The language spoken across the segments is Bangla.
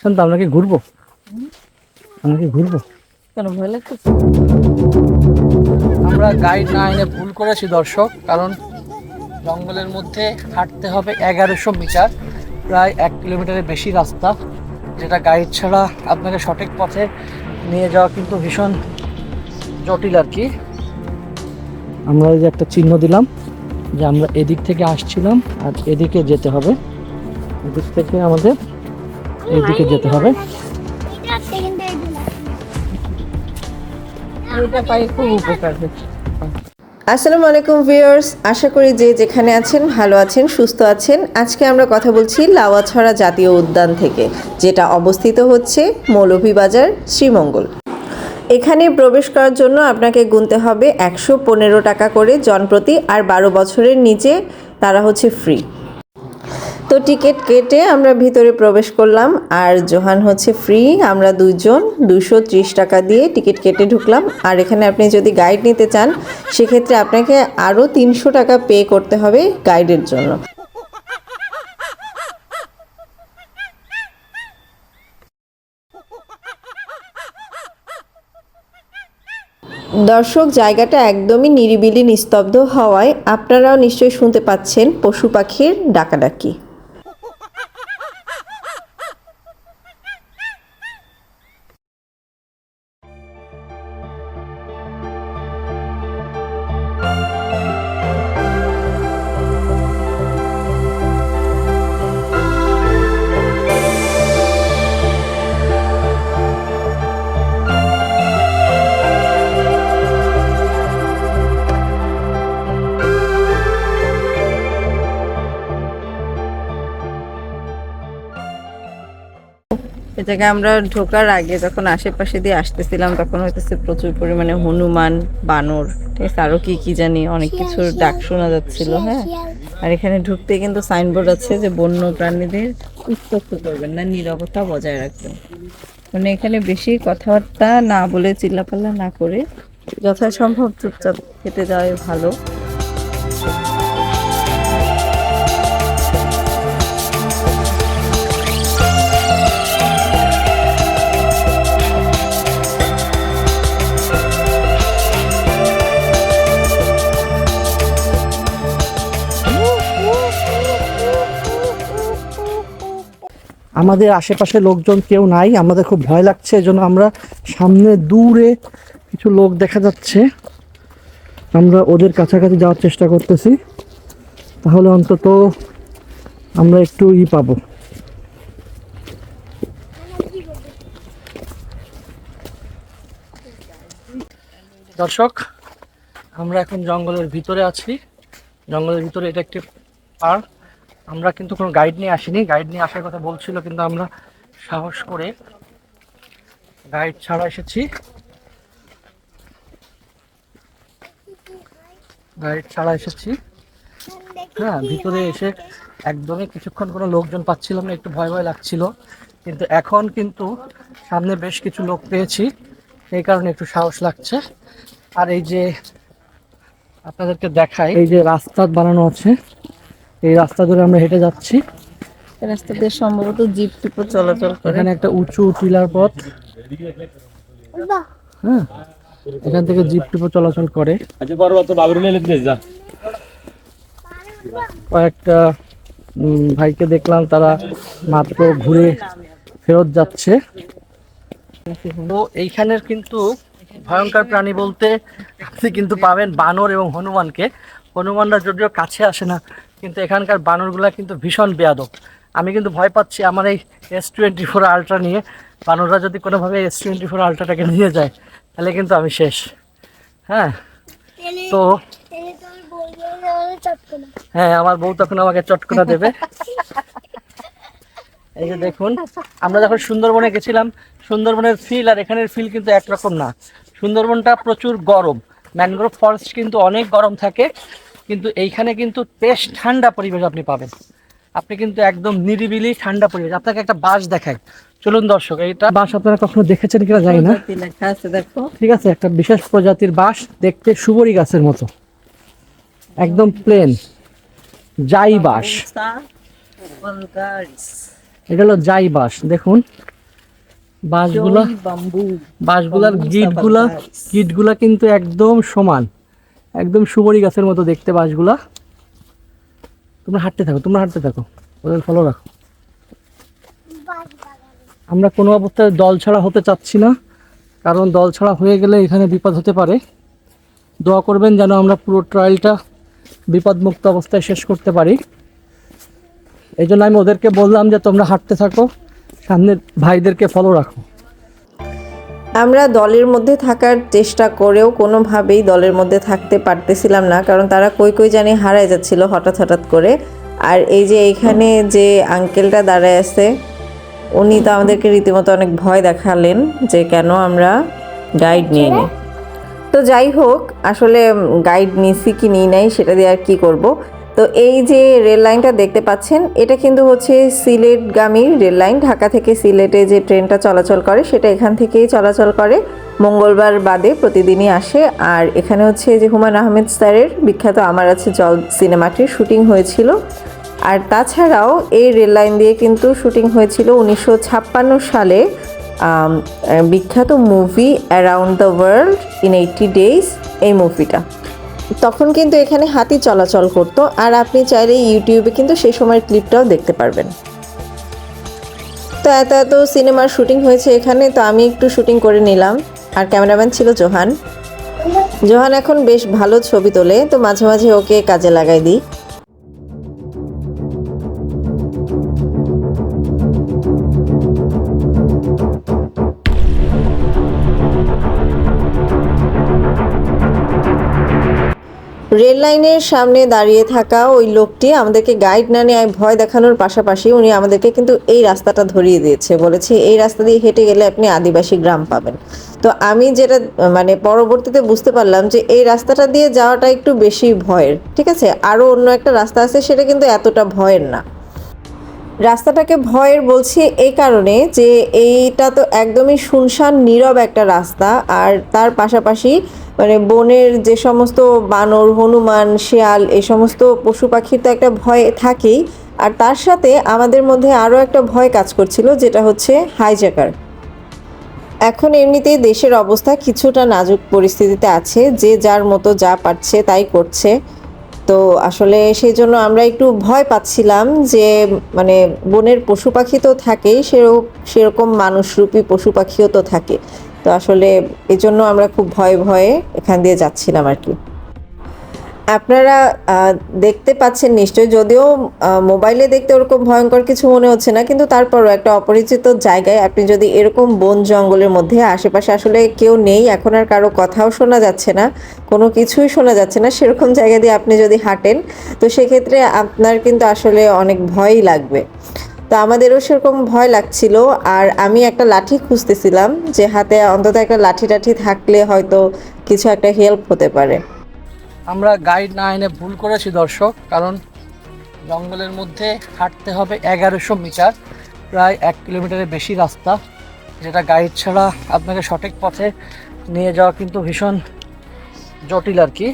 শান্ত আমরা কি ঘুরবো? আমরা কি ঘুরবো? কেন ভয় লাগছে আমরা গাইড না এনে ভুল করেছি দর্শক কারণ জঙ্গলের মধ্যে হাঁটতে হবে এগারোশো মিটার প্রায় এক কিলোমিটারের বেশি রাস্তা যেটা গাইড ছাড়া আপনাকে সঠিক পথে নিয়ে যাওয়া কিন্তু ভীষণ জটিল আর কি। আমরা এই যে একটা চিহ্ন দিলাম যে আমরা এদিক থেকে আসছিলাম আর এদিকে যেতে হবে। এদিক থেকে আমাদের এইদিকে যেতে হবে। এটা পাই খুব উপকার হচ্ছে। আসসালামু আলাইকুম ভিউয়ার্স আশা করি যে যেখানে আছেন ভালো আছেন সুস্থ আছেন। আজকে আমরা কথা বলছি লাওয়াছড়া জাতীয় উদ্যান থেকে যেটা অবস্থিত হচ্ছে মৌলভীবাজার শ্রীমঙ্গল। এখানে প্রবেশ করার জন্য আপনাকে গুনতে হবে একশো পনেরো টাকা করে জনপ্রতি আর বারো বছরের নিচে তারা হচ্ছে ফ্রি তো টিকিট কেটে আমরা ভিতরে প্রবেশ করলাম। আর জোহান হচ্ছে ফ্রি আমরা দুজন দুশো টাকা দিয়ে টিকিট কেটে ঢুকলাম। আর এখানে আপনি যদি গাইড নিতে চান, সেক্ষেত্রে আপনাকে আরও তিনশো টাকা পে করতে হবে গাইডের জন্য। দর্শক, জায়গাটা একদমই নিরিবিলি, নিস্তব্ধ হওয়ায় আপনারাও নিশ্চয়ই শুনতে পাচ্ছেন পশু পাখির ডাকাডাকি। এ জায়গায় আমরা ঢোকার আগে যখন আশেপাশে দিয়ে আসতেছিলাম তখন হইতেছে প্রচুর পরিমাণে হনুমান বানর ঠিক আছে? আরও কি কি জানি অনেক কিছুর ডাক শোনা যাচ্ছিল হ্যাঁ? আর এখানে ঢুকতে কিন্তু সাইনবোর্ড আছে যে বন্য প্রাণীদের উত্তক্ত করবেন না নীরবতা বজায় রাখবেন। মানে এখানে বেশি কথাবার্তা না বলে চিল্লাপাল্লা না করে যথাসম্ভব চুপচাপ খেতে যাওয়াই ভালো। আমাদের আশেপাশে লোকজন কেউ নাই, আমাদের খুব ভয় লাগছে, এজন্য আমরা সামনে দূরে কিছু লোক দেখা যাচ্ছে। আমরা ওদের কাছাকাছি যাওয়ার চেষ্টা করতেছি। তাহলে অন্তত আমরা একটু ই পাবো। দর্শক, আমরা এখন জঙ্গলের ভিতরে আছি। জঙ্গলের ভিতরে এটা একটি পার্ক। আমরা কিন্তু কোনো গাইড নিয়ে আসিনি। গাইড নিয়ে আসার কথা বলছিল, কিন্তু আমরা সাহস করে গাইড ছাড়া এসেছি। গাইড ছাড়া এসেছি। হ্যাঁ ভিতরে এসে একদমই কিছুক্ষণ কোনো লোকজন পাচ্ছিলাম না, একটু ভয় ভয় লাগছিল। কিন্তু এখন কিন্তু সামনে বেশ কিছু লোক পেয়েছি এই কারণে একটু সাহস লাগছে। আর এই যে আপনাদেরকে দেখাই, এই যে রাস্তা বানানো আছে। এই রাস্তা ধরে আমরা হেঁটে যাচ্ছি। এই রাস্তা দিয়ে সম্ভবত জিপ টিপও চলাচল করে। এখানে একটা উঁচু টিলার পথ। হ্যাঁ এখান থেকে জিপ টিপও চলাচল করে। আচ্ছা যা। কয়েকটা ভাইকে দেখলাম তারা মাত্র ঘুরে ফেরত যাচ্ছে। তো এইখানের কিন্তু ভয়ঙ্কর প্রাণী বলতে আপনি কিন্তু পাবেন বানর এবং হনুমানকে। হনুমানরা যদিও কাছে আসে না কিন্তু এখানকার বানরগুলা কিন্তু ভীষণ বেয়াদব। আমি কিন্তু ভয় পাচ্ছি আমার এই এস টোয়েন্টি ফোর আলট্রা নিয়ে। বানররা যদি কোনোভাবে এস টোয়েন্টি ফোর আলট্রাটাকে নিয়ে যায় তাহলে কিন্তু আমি শেষ। হ্যাঁ? তো হ্যাঁ আমার বউ তখন আমাকে চটকনা দেবে। এই যে দেখুন আমরা যখন সুন্দরবনে গেছিলাম সুন্দরবনের ফিল আর এখানের ফিল কিন্তু একরকম না। সুন্দরবনটা প্রচুর গরম। ম্যানগ্রোভ ফরেস্ট কিন্তু অনেক গরম থাকে। কিন্তু এইখানে কিন্তু বেশ ঠান্ডা পরিবেশ আপনি পাবেন। আপনি কিন্তু একদম নিরিবিলি ঠান্ডা পরিবেশ। আপনাকে একটা বাস দেখায় চলুন দর্শক এইটা বাস আপনারা কখনো দেখেছেন কিনা জানি না। ঠিক আছে একটা বিশেষ প্রজাতির বাঁশ দেখতে সুবরি গাছের মতো। একদম প্লেন জাই vulgaris. এটা হলো জাই বাঁশ দেখুন। বাঁশগুলা বাম্বু। বাঁশগুলার গিটগুলা গিটগুলা কিন্তু একদম সমান। একদম সুবরি গাছের মতো দেখতে বাঁশগুলা। তোমরা হাঁটতে থাকো, তোমরা হাঁটতে থাকো। ওদের ফলো রাখো। আমরা কোনো অবস্থায় দল ছাড়া হতে চাচ্ছি না, কারণ দল ছাড়া হয়ে গেলে এখানে বিপদ হতে পারে। দোয়া করবেন যেন আমরা পুরো ট্রায়ালটা বিপদমুক্ত অবস্থায় শেষ করতে পারি। এই জন্য আমি ওদেরকে বললাম যে তোমরা হাঁটতে থাকো, সামনের ভাইদেরকে ফলো রাখো। আমরা দলের মধ্যে থাকার চেষ্টা করেও কোনোভাবেই দলের মধ্যে থাকতে পারতেছিলাম না, কারণ তারা কই কই জানি হারায় যাচ্ছিল হঠাৎ হঠাৎ করে। আর এই যে এইখানে যে আঙ্কেলটা দাঁড়ায় আছে, উনি তো আমাদেরকে রীতিমতো অনেক ভয় দেখালেন যে কেন আমরা গাইড নিয়ে নিই তো যাই হোক, আসলে গাইড নিছি কি নিই নাই সেটা দিয়ে আর কি করব। তো এই যে রেল লাইনটা দেখতে পাচ্ছেন, এটা কিন্তু হচ্ছে সিলেটগামী রেল লাইন। ঢাকা থেকে সিলেটে যে ট্রেনটা চলাচল করে, সেটা এখান থেকেই চলাচল করে। মঙ্গলবার বাদে প্রতিদিনই আসে। আর এখানে হচ্ছে যে হুমায়ুন আহমেদ স্যারের বিখ্যাত আমার আছে জল সিনেমাটির শুটিং হয়েছিল। আর তাছাড়াও এই রেল লাইন দিয়ে কিন্তু শুটিং হয়েছিল উনিশশো ছাপ্পান্ন সালে বিখ্যাত movie around the world in eighty days এই মুভিটা। তখন কিন্তু এখানে হাতি চলাচল করত, আর আপনি চাইলে ইউটিউবে কিন্তু সেই সময়ের ক্লিপটাও দেখতে পারবেন। তো এত এত সিনেমার শুটিং হয়েছে এখানে, তো আমি একটু শুটিং করে নিলাম। আর ক্যামেরাম্যান ছিল জোহান। জোহান এখন বেশ ভালো ছবি তোলে, তো মাঝে মাঝে ওকে কাজে লাগাই দিই। রেল লাইনের সামনে দাঁড়িয়ে থাকা ওই লোকটি আমাদেরকে গাইড না নেয় ভয় দেখানোর পাশাপাশি উনি আমাদেরকে কিন্তু এই রাস্তাটা ধরিয়ে দিয়েছে। বলেছে, এই রাস্তা দিয়ে হেঁটে গেলে আপনি আদিবাসী গ্রাম পাবেন। তো আমি যেটা মানে পরবর্তীতে বুঝতে পারলাম যে এই রাস্তাটা দিয়ে যাওয়াটা একটু বেশি ভয়ের, ঠিক আছে? আরও অন্য একটা রাস্তা আছে, সেটা কিন্তু এতটা ভয়ের না। রাস্তাটাকে ভয়ের বলছি এই কারণে যে এইটা তো একদমই শুনশান নীরব একটা রাস্তা, আর তার পাশাপাশি মানে বনের যে সমস্ত বানর, হনুমান, শিয়াল, এই সমস্ত পশু পাখির তো একটা ভয় থাকেই। আর তার সাথে আমাদের মধ্যে আরও একটা ভয় কাজ করছিল, যেটা হচ্ছে হাইজ্যাকার। এখন এমনিতেই দেশের অবস্থা কিছুটা নাজুক পরিস্থিতিতে আছে, যে যার মতো যা পারছে তাই করছে। তো আসলে সেই জন্য আমরা একটু ভয় পাচ্ছিলাম যে মানে বনের পশু পাখি তো থাকেই সেরকম মানুষরূপী পশু পাখিও তো থাকে। তো আসলে এজন্য আমরা খুব ভয়ে ভয়ে এখান দিয়ে যাচ্ছিলাম আর কি। আপনারা দেখতে পাচ্ছেন নিশ্চয়ই, যদিও মোবাইলে দেখতে ওরকম ভয়ঙ্কর কিছু মনে হচ্ছে না, কিন্তু তারপরও একটা অপরিচিত জায়গায় আপনি যদি এরকম বন জঙ্গলের মধ্যে, আশেপাশে আসলে কেউ নেই, এখন আর কারও কথাও শোনা যাচ্ছে না, কোনো কিছুই শোনা যাচ্ছে না, সেরকম জায়গা দিয়ে আপনি যদি হাঁটেন, তো সেক্ষেত্রে আপনার কিন্তু আসলে অনেক ভয়ই লাগবে। তো আমাদেরও সেরকম ভয় লাগছিল, আর আমি একটা লাঠি খুঁজতেছিলাম, যে হাতে অন্তত একটা লাঠি টাঠি থাকলে হয়তো কিছু একটা হেল্প হতে পারে। আমরা গাইড না এনে ভুল করেছি, দর্শক, কারণ জঙ্গলের মধ্যে হাঁটতে হবে এগারোশো মিটার, প্রায় এক কিলোমিটারের বেশি রাস্তা। যেটা গাইড ছাড়া আপনাকে সঠিক পথে নিয়ে যাওয়া কিন্তু ভীষণ জটিল আর কি।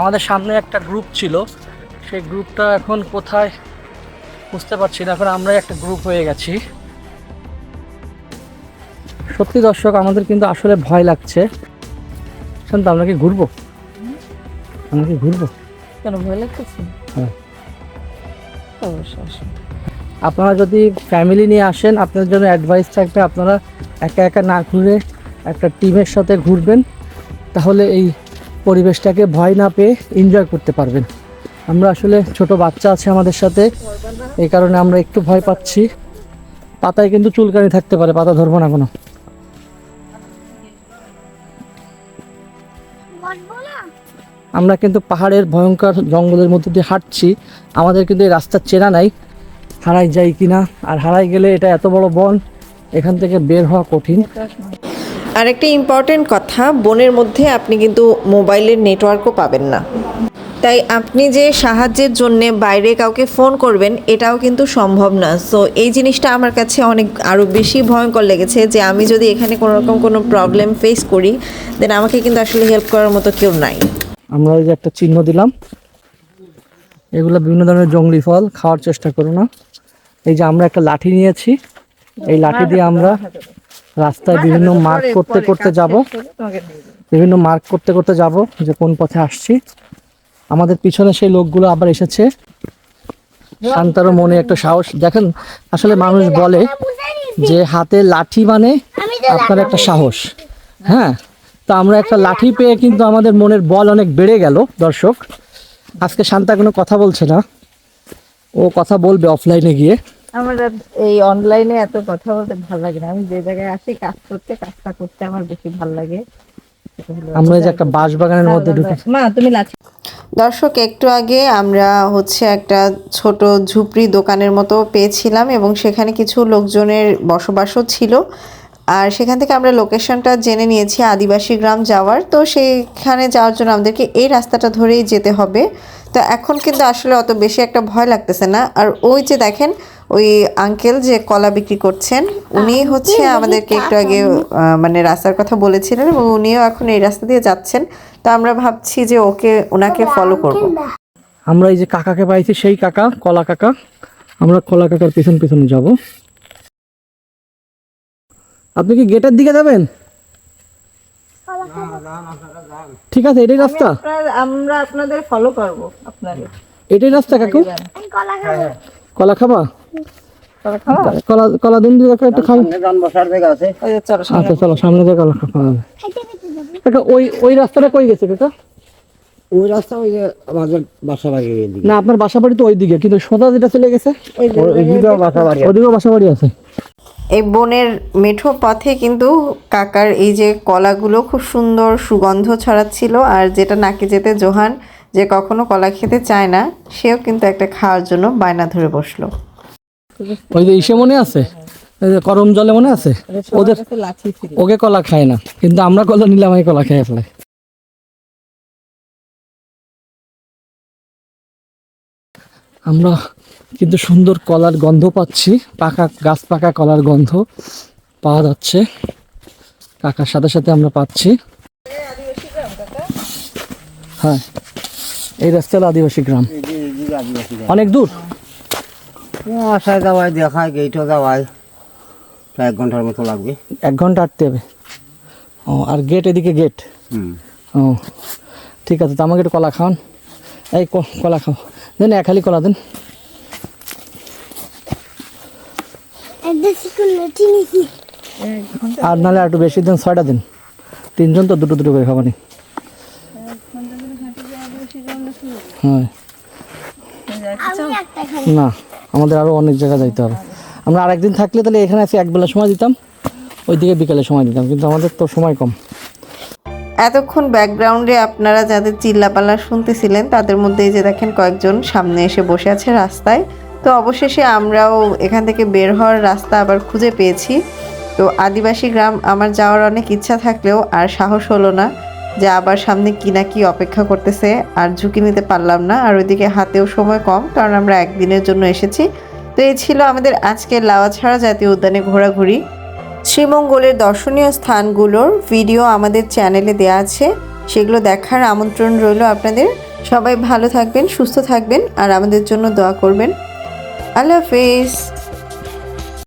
আমাদের সামনে একটা গ্রুপ ছিল, সেই গ্রুপটা এখন কোথায় বুঝতে পারছি না, এখন আমরাই একটা গ্রুপ হয়ে গেছি। সত্যি দর্শক, আমাদের কিন্তু আসলে ভয় লাগছে। শান্ত আমরা কি ঘুরবো? আমরা কি ঘুরবো? কেন ভয় লাগতেছে? হ্যাঁ। অবশ্যই। আপনারা যদি ফ্যামিলি নিয়ে আসেন আপনাদের জন্য অ্যাডভাইস থাকবে আপনারা একা একা না ঘুরে একটা টিমের সাথে ঘুরবেন তাহলে এই পরিবেশটাকে ভয় না পেয়ে এনজয় করতে পারবেন। আমরা আসলে ছোট বাচ্চা আছে আমাদের সাথে এই কারণে আমরা একটু ভয় পাচ্ছি। পাতায় কিন্তু চুলকানি থাকতে পারে পাতা ধরবো না কোনো। আমরা কিন্তু পাহাড়ের ভয়ঙ্কর জঙ্গলের মধ্যে দিয়ে হাঁটছি। আমাদের কিন্তু এই রাস্তা চেনা নাই, হারাই যাই কিনা? আর হারাই গেলে এটা এত বড় বন, এখান থেকে বের হওয়া কঠিন। আরেকটা ইম্পর্টেন্ট কথা, বনের মধ্যে আপনি কিন্তু মোবাইলের নেটওয়ার্কও পাবেন না। তাই আপনি যে সাহায্যের জন্য বাইরে কাউকে ফোন করবেন, এটাও কিন্তু সম্ভব না। সো এই জিনিসটা আমার কাছে অনেক আরও বেশি ভয়ঙ্কর লেগেছে যে আমি যদি এখানে কোনোরকম কোনো প্রবলেম ফেস করি দেন আমাকে কিন্তু আসলে হেল্প করার মতো কেউ নাই। আমরা ওই যে একটা চিহ্ন দিলাম। এগুলো বিভিন্ন ধরনের জঙ্গলি ফল খাওয়ার চেষ্টা করো না। এই যে আমরা একটা লাঠি নিয়েছি। এই লাঠি দিয়ে আমরা রাস্তায় বিভিন্ন মার্ক করতে করতে যাব। বিভিন্ন মার্ক করতে করতে যাব যে কোন পথে আসছি। আমাদের পিছনে সেই লোকগুলো আবার এসেছে। শান্তারও মনে একটা সাহস। দেখেন আসলে মানুষ বলে যে হাতে লাঠি মানে আপনার একটা সাহস। হ্যাঁ। তো আমরা একটা লাঠি পেয়ে কিন্তু আমাদের মনের বল অনেক বেড়ে গেল দর্শক। আজকে শান্তা কোনো কথা বলছে না। ও কথা বলবে অফলাইনে গিয়ে। আমার এই অনলাইনে এত কথা বলতে ভালো লাগে না। আমি যে জায়গায় আসি কাজ করতে কাজটা করতে আমার বেশি ভালো লাগে। আমরা যে একটা বাঁশ বাগানের মধ্যে ঢুকে মা তুমি লাঠি দর্শক একটু আগে আমরা হচ্ছে একটা ছোট ঝুপড়ি দোকানের মতো পেয়েছিলাম এবং সেখানে কিছু লোকজনের বসবাসও ছিল। আর সেখান থেকে আমরা লোকেশনটা জেনে নিয়েছি আদিবাসী গ্রাম যাওয়ার। তো সেখানে যাওয়ার জন্য আমাদেরকে এই রাস্তাটা ধরেই যেতে হবে। তো এখন কিন্তু আসলে অত বেশি একটা ভয় লাগতেছে না। আর ওই যে দেখেন ওই আঙ্কেল যে কলা বিক্রি করছেন উনি হচ্ছে আমাদেরকে একটু আগে আহ, মানে রাস্তার কথা বলেছিলেন এবং উনিও এখন এই রাস্তা দিয়ে যাচ্ছেন। তো আমরা ভাবছি যে ওকে ওনাকে ফলো করব। আমরা এই যে কাকাকে পাইছি সেই কাকা কলা কাকা। আমরা কলা কাকার পিছন পিছনে যাব। আপনি কি গেটের দিকে যাবেন? ঠিক আছে এটাই রাস্তা। আমরা আপনাদের ফলো করব আপনাদের। এটাই রাস্তা কাকু। কলা খাবা। কলা কলা দিন দিয়ে কাকা একটু যে আচ্ছা চলো সামনে দিয়ে কলা খাওয়া যাবে। ওই ওই রাস্তাটা কই গেছে কাকা? ওই রাস্তা ওই যে আমাদের বাসা বাড়ি এদিকে না আপনার বাসা বাড়ি তো ওই দিকে কিন্তু সোজা যেটা চলে গেছে ওইদিকেও বাসা বাড়ি বাসা বাড়ি আছে। এই বনের মেঠো পথে কিন্তু কাকার এই যে কলাগুলো খুব সুন্দর সুগন্ধ ছড়াচ্ছিল আর যেটা নাকি যেতে জোহান যে কখনো কলা খেতে চায় না সেও কিন্তু একটা খাওয়ার জন্য বায়না ধরে বসল। ওই যে ইসে মনে আছে? ওই যে করম জলে মনে আছে? ওদের ওকে কলা খায় না কিন্তু আমরা কলা নিলাম কলা খেয়ে ফেলে আমরা কিন্তু সুন্দর কলার গন্ধ পাচ্ছি পাকা গাছ পাকা কলার গন্ধ পাওয়া যাচ্ছে। কাকার সাথে সাথে আমরা পাচ্ছি। হ্যাঁ এই রাস্তা হলো আদিবাসী গ্রাম। অনেক দূর? আসায় যাওয়ায় দেখায় গেটও যাওয়ায়। প্রায় এক ঘণ্টার মতো লাগবে। এক ঘণ্টা আটতে হবে। ও আর গেট এদিকে গেট? ও ঠিক আছে তো আমাকে একটু কলা খাওয়ান। এই কলা খাও। দেন এক হালি কলা দেন। আর নাহলে একটু বেশি দিন ছয়টা দিন। তিনজন তো দুটো দুটো করে খাবানি। হ্যাঁ। না আমাদের আরও অনেক জায়গা যাইতে হবে। আমরা আরেকদিন থাকলে তাহলে এখানে এসে একবেলা সময় দিতাম। ওইদিকে বিকালে সময় দিতাম কিন্তু আমাদের তো সময় কম। এতক্ষণ ব্যাকগ্রাউন্ডে আপনারা যাদের চিল্লাপাল্লা শুনতেছিলেন, তাদের মধ্যে যে দেখেন কয়েকজন সামনে এসে বসে আছে রাস্তায়। তো অবশেষে আমরাও এখান থেকে বের হওয়ার রাস্তা আবার খুঁজে পেয়েছি। তো আদিবাসী গ্রাম আমার যাওয়ার অনেক ইচ্ছা থাকলেও আর সাহস হলো না যে আবার সামনে কি না কি অপেক্ষা করতেছে, আর ঝুঁকি নিতে পারলাম না। আর ওইদিকে হাতেও সময় কম, কারণ আমরা একদিনের জন্য এসেছি। তো এই ছিল আমাদের আজকের লাওয়াছড়া জাতীয় উদ্যানে ঘোরাঘুরি। শ্রীমঙ্গলের দর্শনীয় স্থানগুলোর ভিডিও আমাদের চ্যানেলে দেওয়া আছে। সেগুলো দেখার আমন্ত্রণ রইল আপনাদের। সবাই ভালো থাকবেন, সুস্থ থাকবেন, আর আমাদের জন্য দোয়া করবেন। আল্লাহ হাফেজ।